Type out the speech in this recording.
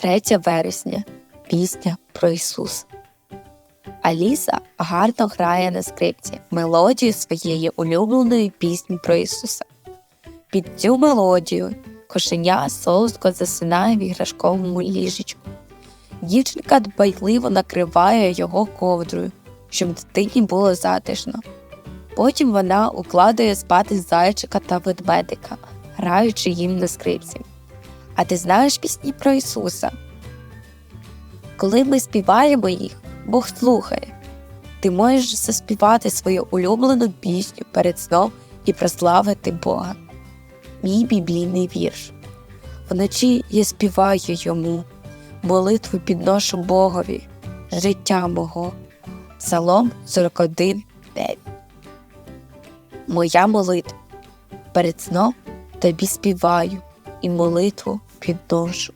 3 вересня пісня про Ісуса. Аліса гарно грає на скрипці мелодію своєї улюбленої пісні про Ісуса. Під цю мелодію кошеня солодко засинає в іграшковому ліжечку. Дівчинка дбайливо накриває його ковдрою, щоб дитині було затишно. Потім вона укладає спати зайчика та ведмедика, граючи їм на скрипці. А ти знаєш пісні про Ісуса? Коли ми співаємо їх, Бог слухає. Ти можеш заспівати свою улюблену пісню перед сном і прославити Бога. Мій біблійний вірш. Вночі я співаю йому, молитву підношу Богові, життя мого. Псалом 41, 9. Моя молитва. Перед сном тобі співаю і молитву que dons